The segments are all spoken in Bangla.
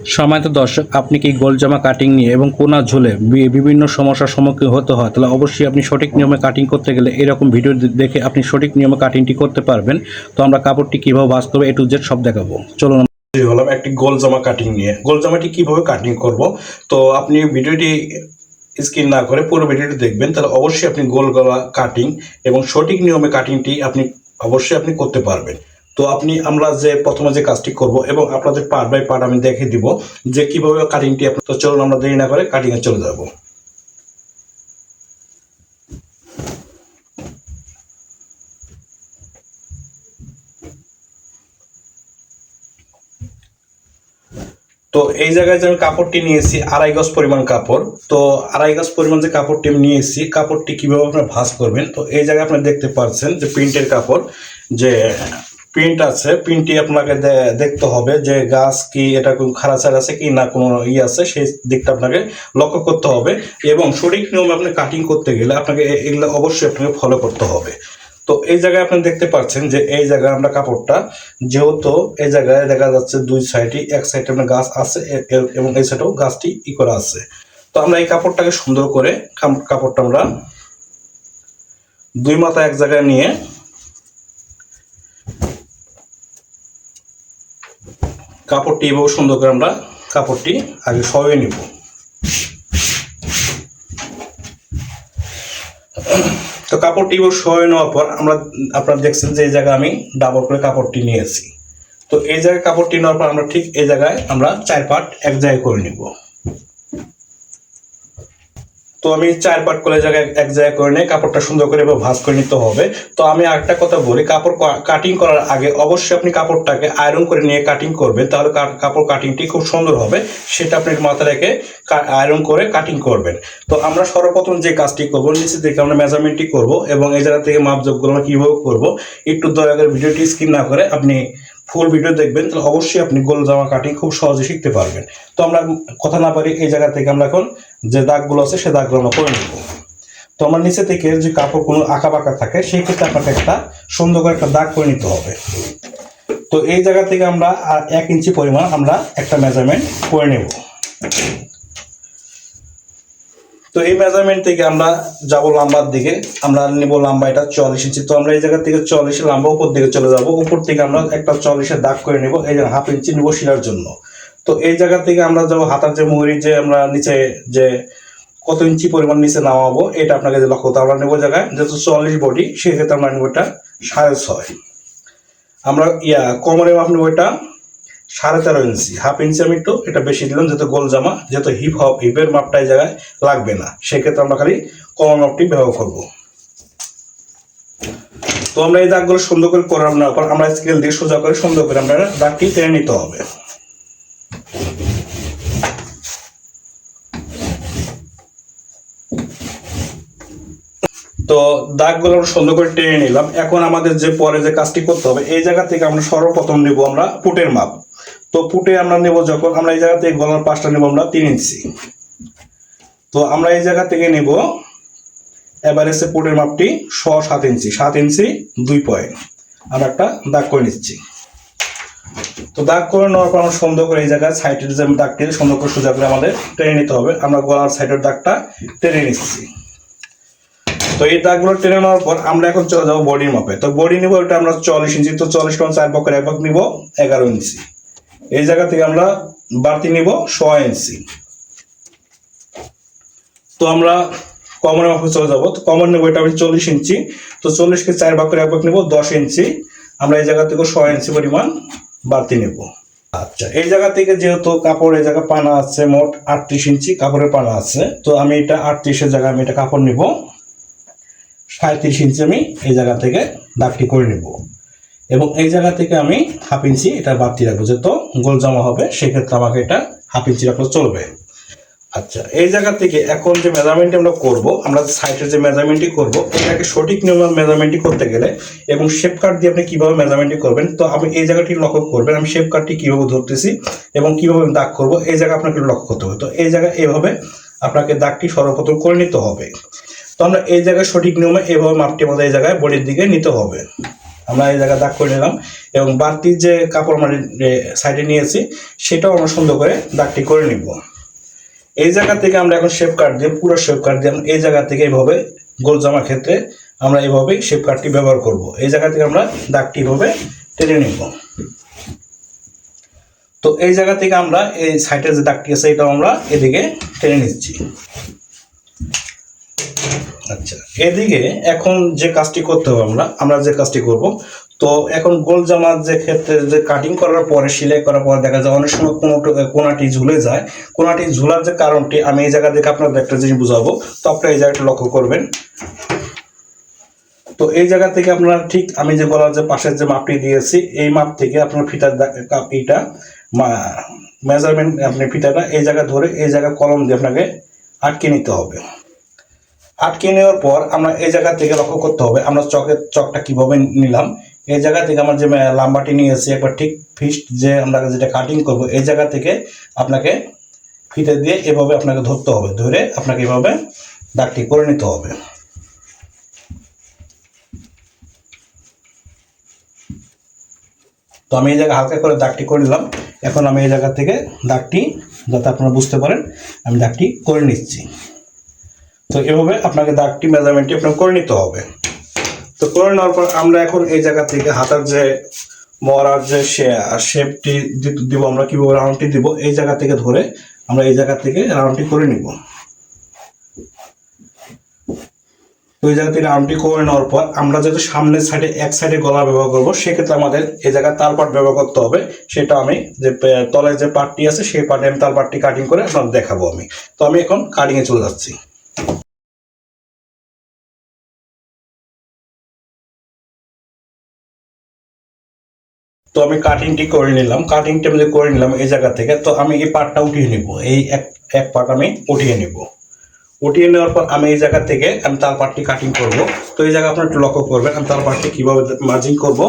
সম্মানিত দর্শক, আপনি কি গোল জামা কাটিং নিয়ে এবং কোনা ঝুলে বিভিন্ন সমস্যার সম্মুখীন হতে হয়, তাহলে অবশ্যই আপনি সঠিক নিয়মে কাটিং করতে গেলে এরকম ভিডিও দেখে আপনি সঠিক নিয়মে কাটিংটি করতে পারবেন। তো আমরা কাপড়টি কীভাবে করব এ টু জেড সব দেখাবো। চলুন হলাম একটি গোল জামা কাটিং নিয়ে। গোল জামাটি কীভাবে কাটিং করব? তো আপনি ভিডিওটি স্ক্রিন না করে পুরো ভিডিওটি দেখবেন, তাহলে অবশ্যই আপনি গোল গলা কাটিং এবং সঠিক নিয়মে কাটিংটি আপনি অবশ্যই আপনি করতে পারবেন। তো আপনি, আমরা যে প্রথমে যে কাজটি করব এবং আপনাদের পার্ট বাই পার্ট আমি দেখে দিব যে কীভাবে কাটিংটি আপনি তো চলুন আমরা দেরি না করে কাটিংয়ে চলে যাব। তো এই জায়গায় যে আমি কাপড়টি নিয়েছি, আড়াই গজ পরিমাণ কাপড়। তো আড়াই গজ পরিমাণ যে কাপড়টি আমি নিয়েছি, কাপড়টি কীভাবে আপনার ভাঁজ করবেন? তো এই জায়গায় আপনি দেখতে পাচ্ছেন যে প্রিন্টের কাপড় যে প্রিন্ট আছে প্রিন্টটি আপনাকে দেখতে হবে যে গাছ কি, এটা কোনো সাইড আছে কি না কোনো ই আছে, সেই দিকটা আপনাকে লক্ষ্য করতে হবে এবং সঠিক নিয়মে আপনি কাটিং করতে গেলে আপনাকে এগুলো অবশ্যই আপনাকে ফলো করতে হবে। তো এই জায়গায় আপনি দেখতে পাচ্ছেন যে এই জায়গায় আমরা কাপড়টা, যেহেতু এই জায়গায় দেখা যাচ্ছে দুই সাইডে এক সাইডে আপনার গাছ আছে এবং এই সাইডেও গাছটি ই করা আছে। তো আমরা এই কাপড়টাকে সুন্দর করে কাপড়টা আমরা দুই মাথা এক জায়গায় নিয়ে কাপড়টি এভাবে সুন্দর করে আমরা কাপড়টি আগে সরিয়ে নিব। তো কাপড়টি এবার সয়ে নেওয়ার পর আমরা, আপনারা দেখছেন যে এই জায়গায় আমি ডাবল করে কাপড়টি নিয়েছি। তো এই জায়গায় কাপড়টি নেওয়ার পর আমরা ঠিক এই জায়গায় আমরা চার পার্ট এক জায়গায় করে নিব। তো আমি চার পাট করে জায়গায় এক জায়গায় করে নিয়ে কাপড়টা সুন্দর করে ভাঁজ করে নিতে হবে। তো আমি আরেকটা কথা বলি, কাপড় কাটিং করার আগে অবশ্যই আপনি কাপড়টাকে আয়রন করে নিয়ে কাটিং করবেন, তাহলে কাপড় কাটিংটি খুব সুন্দর হবে। সেটা আপনি মাথায় রেখে আয়রন করে কাটিং করবেন। তো আমরা সর্বপ্রথম যে কাজটি করব, নিচে থেকে আমরা মেজারমেন্টটি করব এবং এই জায়গা থেকে মাপযোগগুলো আমরা কীভাবে করব, একটু দয়া করে ভিডিওটি স্ক্রিন না করে আপনি ফুল ভিডিও দেখবেন, তাহলে অবশ্যই আপনি গোল জামা কাটিং খুব সহজে শিখতে পারবেন। তো আমরা কথা না পারি এই জায়গা থেকে আমরা এখন যে দাগগুলো আছে, সে দাগগুলো আমরা করে নেব। তো আমার নিচে থেকে যে কাপড় কোনো আঁকা বাঁকা থাকে, সেই ক্ষেত্রে আপনাকে একটা সুন্দর করে একটা দাগ করে নিতে হবে। তো এই জায়গা থেকে আমরা এক ইঞ্চি পরিমাণ আমরা একটা মেজারমেন্ট করে নেব। তো এই মেজারমেন্ট থেকে আমরা যাব লম্বার দিকে, আমরা নেব লম্বা এটা চল্লিশ ইঞ্চি। তো আমরা এই জায়গা থেকে চল্লিশের লম্বা উপর দিকে চলে যাব। উপর থেকে আমরা একটা চল্লিশের দাগ করে নেব, এই যে হাফ ইঞ্চি নেব শিলার জন্য। তো এই জায়গা থেকে আমরা যাব হাতার যে মুহুরি যে আমরা নিচে যে কত ইঞ্চি পরিমাণ নিচে নামাবো, এটা আপনাকে যে লক্ষ্য আমরা নেব জায়গায় যেহেতু চল্লিশ বডি, সেক্ষেত্রে আমরা নেব এটা সাড়ে ছয়। আমরা ইয়া কোমরে মাপ নেব এটা সাড়ে তেরো ইঞ্চি, হাফ ইঞ্চি আমি একটু এটা বেশি দিলাম যেহেতু গোল জামা, যেহেতু হিপ হপ হিপের মাপটা এই জায়গায় লাগবে না। সেক্ষেত্রে আমরা খালি কমর মাপটি ব্যবহার করব। তো আমরা এই দাগগুলো সুন্দর করে করে নেওয়ার পর আমরা স্কেল দিয়ে সোজা করে সুন্দর করে আমরা দাগটি টেনে নিতে হবে। তো দাগগুলো আমরা সুন্দর করে টেনে নিলাম। এখন আমাদের যে পরে যে কাজটি করতে হবে, এই জায়গা থেকে আমরা সর্বপ্রথম নেব আমরা পুটের মাপ। তো পুটে আমরা নেব যখন, আমরা এই জায়গা থেকে গলার পাশটা নেব আমরা তিন ইঞ্চি। তো আমরা এই জায়গা থেকে নেব এভারেস্টে পুটের মাপটি ছ সাত ইঞ্চি সাত ইঞ্চি, দুই পয়েন্ট। আমরা একটা দাগ করে নিচ্ছি। তো দাগ করে নেওয়ার পর আমরা সুন্দর করে এই জায়গায় সাইডের যে দাগটি, সুন্দর করে সোজা করে আমাদের টেনে নিতে হবে। আমরা গলার সাইডের দাগটা টেনে নিচ্ছি। তো এই দাগগুলো টেনে নেওয়ার পর আমরা এখন চলে যাব বডির মাপে। তো বডি নিব, এটা আমরা চল্লিশ ইঞ্চি, তো চল্লিশ পয়েন্ট চার পক্ষের এক ভাগ নিব, এগারো ইঞ্চি। এই জায়গা থেকে আমরা বাড়তি নিব ছয় ইঞ্চি তো আমরা কমন মাপে চলে যাব। তো কমন নেব এটা আমি চল্লিশ ইঞ্চি তো চল্লিশকে চার ভাগ করে এক ভাগ নিব দশ ইঞ্চি আমরা এই জায়গা থেকে ছয় ইঞ্চি পরিমাণ বাড়তি নেব। আচ্ছা এই জায়গা থেকে যেহেতু কাপড়, এই জায়গা পানা আছে মোট আটত্রিশ ইঞ্চি কাপড়ের পানা আছে। তো আমি এটা আটত্রিশের জায়গায় আমি এটা কাপড় নিব। সাঁত্রিশ ইঞ্চি আমি এই জায়গা থেকে দাগটি করে নেব। এবং এই জায়গা থেকে আমি হাফ ইঞ্চি এটা বাড়তি রাখব। যেহেতু গোল জামা হবে, সেক্ষেত্রে আমাকে এটা হাফ ইঞ্চি রাখলে চলবে। আচ্ছা এই জায়গা থেকে এখন যে মেজারমেন্ট আমরা করব, আমরা সাইটের যে মেজারমেন্টটি করব, এটাকে সঠিক নিয়মে মেজারমেন্টটি করতে গেলে এবং শেপ কাট দিয়ে আপনি কীভাবে মেজারমেন্টটি করবেন, তো আপনি এই জায়গাটি লক্ষ্য করবেন। আমি শেপ কাটটি কীভাবে ধরতেছি এবং কীভাবে দাগ করব, এই জায়গা আপনাকে লক্ষ্য করতে হবে। তো এই জায়গায় এভাবে আপনাকে দাগটি সর্বপ্রথম করে নিতে হবে। তো আমরা এই জায়গায় সঠিক নিয়মে এভাবে মাপটি আমাদের এই জায়গায় বডির দিকে নিতে হবে। আমরা এই জায়গায় দাগ করে নিলাম। এবং বাড়তি যে কাপড় আমরা সাইডে নিয়েছি, সেটাও আমরা সুন্দর করে দাগটি করে নিব। এই জায়গা থেকে আমরা এখন শেপ কাট দিয়ে, পুরো শেপ কাট দিয়ে, এই জায়গা থেকে এইভাবে গোল জামার ক্ষেত্রে আমরা এইভাবেই শেপ কাটটি ব্যবহার করব। এই জায়গা থেকে আমরা দাগটি এইভাবে টেনে নিব। তো এই জায়গা থেকে আমরা এই সাইডের যে দাগটি আছে, এটাও আমরা এদিকে টেনে নিচ্ছি। আচ্ছা এদিকে এখন যে কাজটি করতে হবে আমরা আমরা যে কাজটি করব, তো এখন গোল জামার যে ক্ষেত্রে যে কাটিং করার পরে, সেলাই করার পরে দেখা যায় অনেক সময় কোনো কোনাটি ঝুলে যায়। কোনাটি ঝুলার যে কারণটি আমি এই জায়গা থেকে আপনাদের একটা জিনিস বুঝাবো, তো আপনারা এই জায়গাটা লক্ষ্য করবেন। তো এই জায়গা থেকে আপনারা ঠিক, আমি যে গলার যে পাশের যে মাপটি দিয়েছি, এই মাপ থেকে আপনার ফিতার এইটা মেজারমেন্ট আপনি ফিতাটা এই জায়গা ধরে, এই জায়গা কলম দিয়ে আপনাকে আটকে নিতে হবে। আটকে নেওয়ার পর আমরা এই জায়গা থেকে লক্ষ্য করতে হবে, আমরা চকের চকটা কীভাবে নিলাম। এই জায়গা থেকে আমরা যে লাম্বাটি নিয়েছি একবার ঠিক ফিস্ট যে আমরা যেটা কাটিং করব, এই জায়গা থেকে আপনাকে ফিতে দিয়ে এভাবে আপনাকে ধরতে হবে, ধরে আপনাকে এভাবে দাগটি করে নিতে হবে। তো আমি এই জায়গায় হালকা করে দাগটি করে নিলাম। এখন আমি এই জায়গা থেকে দাগটি, যাতে আপনারা বুঝতে পারেন, আমি দাগটি করে নিচ্ছি। তো এভাবে আপনাকে দাগটি মেজারমেন্টটি আপনার করে নিতে হবে। তো করে নেওয়ার পর আমরা এখন এই জায়গা থেকে হাতার যে মরার যে শেপটি দিব, আমরা কীভাবে রাউন্ডটি দিব, এই জায়গা থেকে ধরে আমরা এই জায়গা থেকে রাউন্ডটি করে নিব। এই জায়গা থেকে রাউন্ডটি করে নেওয়ার পর আমরা যেহেতু সামনের সাইডে এক সাইডে গলা ব্যবহার করব, সেক্ষেত্রে আমাদের এই জায়গায় তার পাট ব্যবহার করতে হবে। সেটা আমি যে তলায় যে পাটটি আছে, সেই পার্টে আমি তার পাটটি কাটিং করে আপনার দেখাবো আমি। তো আমি এখন কাটিংয়ে চলে যাচ্ছি। তো আমি কাটিংটি করে নিলাম। কাটিংটা আমি করে নিলাম এই জায়গা থেকে, তো আমি এই পার্টটা উঠিয়ে নিব। এই এক এক পার্ট আমি উঠিয়ে নিব। উঠিয়ে নেওয়ার পর আমি এই জায়গা থেকে আমি তার পার্টটি কাটিং করব। তো এই জায়গা আপনার একটু লক্ষ্য করবেন, আমি তার পার্টটি কীভাবে মার্জিং করব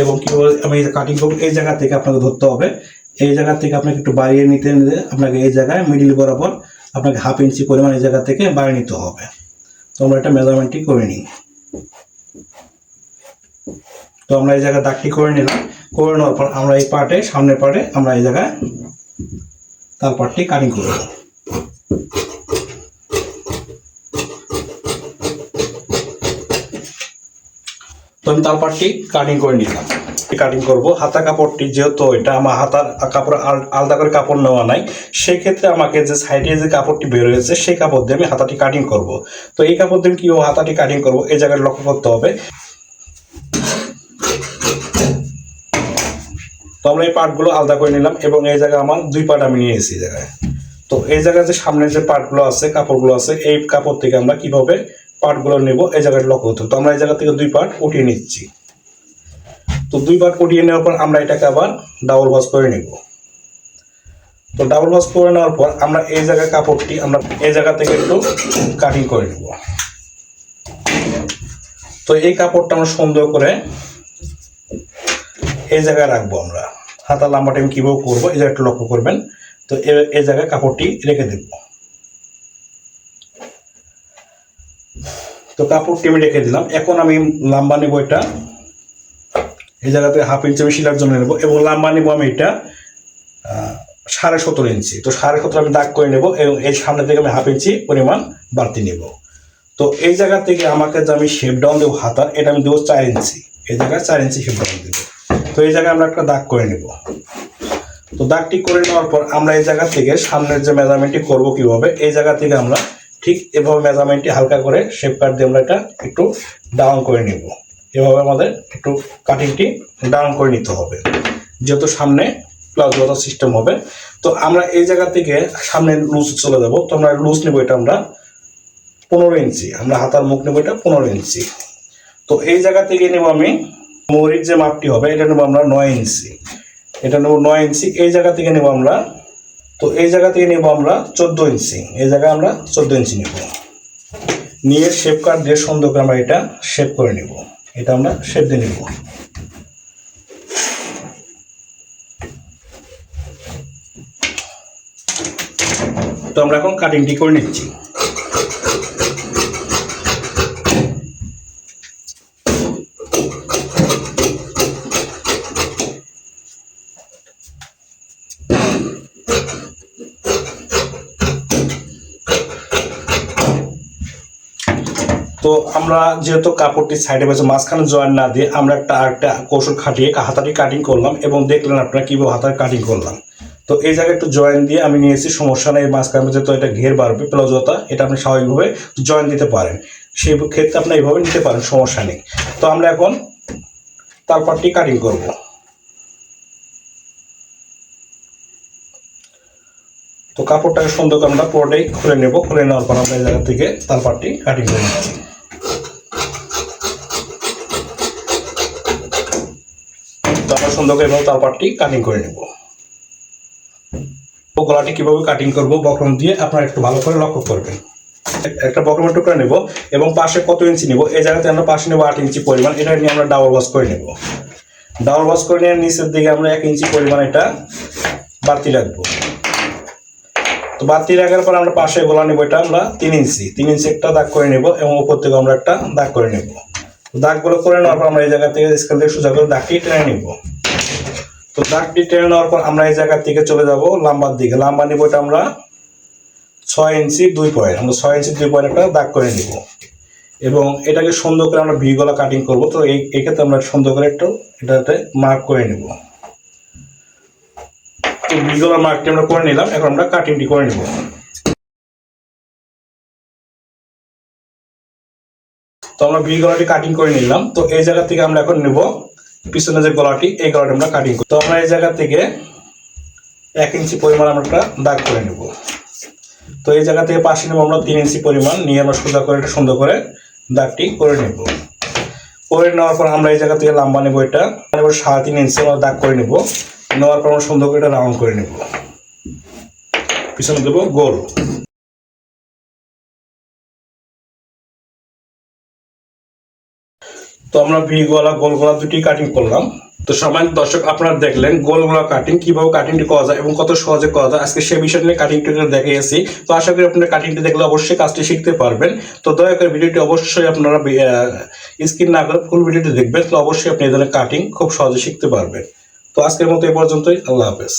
এবং কীভাবে আমি কাটিং করব, এই জায়গা থেকে আপনাকে ধরতে হবে। এই জায়গা থেকে আপনাকে একটু বাড়িয়ে নিতে নিতে আপনাকে এই জায়গায় মিডিল বরাবর আপনাকে হাফ ইঞ্চি পরিমাণ এই জায়গা থেকে বাড়িয়ে নিতে হবে। তো আমরা এটা মেজারমেন্টটি করে নিই। তো আমরা এই জায়গায় দাগটি করে নিলাম। করে নেওয়ার পর আমরা এই পার্টে সামনের পার্টে আমরা এই জায়গায় তার পার্টটি কাটিং করে করব তো আমি তার পার্টটি কাটিং করে নিলাম। কাটিং করব। হাতা কাপড়টি যেহেতু এটা আমার হাতার কাপড় আল- আলাদা করে কাপড় নেওয়া নাই সেই ক্ষেত্রে আমাকে যে সাইডে যে কাপড়টি বের হয়েছে, সেই কাপড় দিয়ে আমি হাতাটি কাটিং করব। তো এই কাপড় দিয়ে কীভাবে হাতাটি কাটিং করব, এই জায়গায় লক্ষ্য করতে হবে। তো আমরা এই পার্টগুলো আলাদা করে নিলাম এবং এই জায়গায় আমার দুই পার্ট আমি নিয়েছি এই জায়গায়। তো এই জায়গায় যে সামনের যে পার্টগুলো আছে, কাপড়গুলো আছে, এই কাপড় থেকে আমরা কীভাবে পার্টগুলো নেব, এই জায়গায় লক্ষ্য হতো তো আমরা এই জায়গা থেকে দুই পার্ট উঠিয়ে নিচ্ছি। তো দুই পার্ট উঠিয়ে নেওয়ার পর আমরা এটাকে আবার ডাবল ভাঁজ করে নিব। তো ডাবল ভাঁজ করে নেওয়ার পর আমরা এই জায়গায় কাপড়টি আমরা এই জায়গা থেকে একটু কাটিং করে নেব। তো এই কাপড়টা আমরা সুন্দর করে এই জায়গায় রাখব আমরা। হাতা লম্বাটা আমি কীভাবে করব এই জায়গাটা লক্ষ্য করবেন। তো এই জায়গায় কাপড়টি রেখে দেব। তো কাপড়টি আমি রেখে দিলাম। এখন আমি লাম্বা নেব এটা। এই জায়গাতে হাফ ইঞ্চি আমি শিলার জন্য নেব এবং লাম্বা নেব আমি এটা সাড়ে সতেরো ইঞ্চি তো সাড়ে সতেরো আমি দাগ করে নেব এবং এর সামনে থেকে আমি হাফ ইঞ্চি পরিমাণ বাড়তি নেব। তো এই জায়গা থেকে আমাকে যে আমি শেপ ডাউন দেবো হাতার, এটা আমি দেবো চার ইঞ্চি এই জায়গায় চার ইঞ্চি শেপ ডাউন দেবো। তো এই জায়গায় আমরা একটা দাগ করে নেব। তো দাগটি করে নেওয়ার পর আমরা এই জায়গা থেকে সামনের যে মেজারমেন্টটি করব কীভাবে, এই জায়গা থেকে আমরা ঠিক এভাবে মেজারমেন্টটি হালকা করে শেপ কাট দিয়ে আমরা এটা একটু ডাউন করে নেব। এভাবে আমাদের একটু কাটিংটি ডাউন করে নিতে হবে। যেহেতু সামনে প্লাজো সিস্টেম হবে, তো আমরা এই জায়গা থেকে সামনে লুজ চলে যাব। তো আমরা লুজ নেব এটা আমরা পনেরো ইঞ্চি, আমরা হাতার মুখ নেব এটা পনেরো ইঞ্চি। তো এই জায়গা থেকে নেব আমি মৌরিক যে মাপটি হবে, এটা নেব আমরা নয় ইঞ্চি। এটা নেব নয় ইঞ্চি, এই জায়গা থেকে নেব আমরা, তো এই জায়গা থেকে নেব আমরা চোদ্দ ইঞ্চি। এই জায়গায় আমরা চোদ্দ ইঞ্চি নেব। নিয়ে শেপ কাট দিয়ে সুন্দর করে আমরা এটা শেপ করে নেব। এটা আমরা সেদ্ধে নিব। তো আমরা এখন কাটিংটি করে নিচ্ছি। তো আমরা যেহেতু কাপড়টি সাইডে পেয়েছে, মাঝখানে জয়েন না দিয়ে আমরা একটা আরেকটা কৌশল খাটিয়ে হাতাটি কাটিং করলাম এবং দেখলেন আপনারা কীভাবে হাতার কাটিং করলাম। তো এই জায়গায় একটু জয়েন দিয়ে আমি নিয়েছি সমস্যা নেই মাঝখানে যেহেতু এটা ঘের বাড়বে প্লাজোটা এটা আপনি স্বাভাবিকভাবে জয়েন দিতে পারেন। সেই ক্ষেত্রে আপনি এইভাবে নিতে পারেন, সমস্যা নেই। তো আমরা এখন তারপরটি কাটিং করব। তো কাপড়টাকে সুন্দর করে আমরা পুরোটাই খুলে নেব, খুলে নেওয়ার পর আমরা এই জায়গা থেকে তারপরটি কাটিং করে নিচ্ছি তো আমরা সুন্দর করে এভাবে তারপরটি কাটিং করে নেব। ও গলাটি কীভাবে কাটিং করব, বক্রম দিয়ে আপনারা একটু ভালো করে লক্ষ্য করবেন। একটা বক্রমের টুকরা নেব এবং পাশে কত ইঞ্চি নেব, এই জায়গাতে আমরা পাশে নেব আট ইঞ্চি পরিমাণ, এটা নিয়ে আমরা ডাবল ওয়াশ করে নেব। ডাবল ওয়াশ করে নিয়ে নিচের দিকে আমরা এক ইঞ্চি পরিমাণ এটা বাড়তি রাখব। তো বাড়তি রাখার পর আমরা পাশে গোলা নেব এটা আমরা তিন ইঞ্চি তিন ইঞ্চি একটা দাগ করে নেব এবং উপর থেকে আমরা একটা দাগ করে নেব। দাগগুলো করে নেওয়ার পর আমরা এই জায়গা থেকে স্কেল থেকে সোজা করে দাগটি টেনে নেব। তো দাগটি টেনে নেওয়ার পর আমরা এই জায়গার থেকে চলে যাব লাম্বার দিকে। লাম্বা নেব এটা আমরা ছয় ইঞ্চি দুই পয়েন্ট আমরা ছয় ইঞ্চি দুই পয়েন্ট একটা দাগ করে নিব। এবং এটাকে সুন্দর করে আমরা ভি গলা কাটিং করব। তো এই এক্ষেত্রে আমরা সুন্দর করে একটু এটাতে মার্ক করে নেব। তো ভি গলার মার্কটি আমরা করে নিলাম। এখন আমরা কাটিংটি করে নেব। তো আমরা ভি গলাটি কাটিং করে নিলাম। তো এই জায়গা থেকে আমরা এখন নেব পিছনে যে গলাটি, এই গলাটি আমরা কাটিং করব তো আমরা এই জায়গা থেকে এক ইঞ্চি পরিমাণ আমরা একটা দাগ করে নেব। তো এই জায়গা থেকে পাশে নেব আমরা তিন ইঞ্চি পরিমাণ। নিয়ে আমরা সোজা করে এটা সুন্দর করে দাগটি করে নেব। করে নেওয়ার পর আমরা এই জায়গা থেকে লম্বা নেব এটা। সাড়ে তিন ইঞ্চি আমরা দাগ করে নেব। নেওয়ার পর আমরা সুন্দর করে এটা রাউন্ড করে নেব। পিছনে দেবো গোল। তো আমরা ভি গলা গোল গলা দুটি কাটিং করলাম। তো সবাই দর্শক আপনারা দেখলেন গোল গলা কাটিং কীভাবে কাটিংটি করা যায় এবং কত সহজে করা যায়। আজকে সে বিষয় নিয়ে কাটিংটি দেখিয়েছি। তো আশা করি আপনারা কাটিংটি দেখলে অবশ্যই কাজটি শিখতে পারবেন। তো দয়া করে ভিডিওটি অবশ্যই আপনারা স্ক্রিন না করে ফুল ভিডিওটি দেখবেন। তো অবশ্যই আপনি এই ধরনের কাটিং খুব সহজে শিখতে পারবেন। তো আজকের মতো এই পর্যন্তই। আল্লাহ হাফেজ।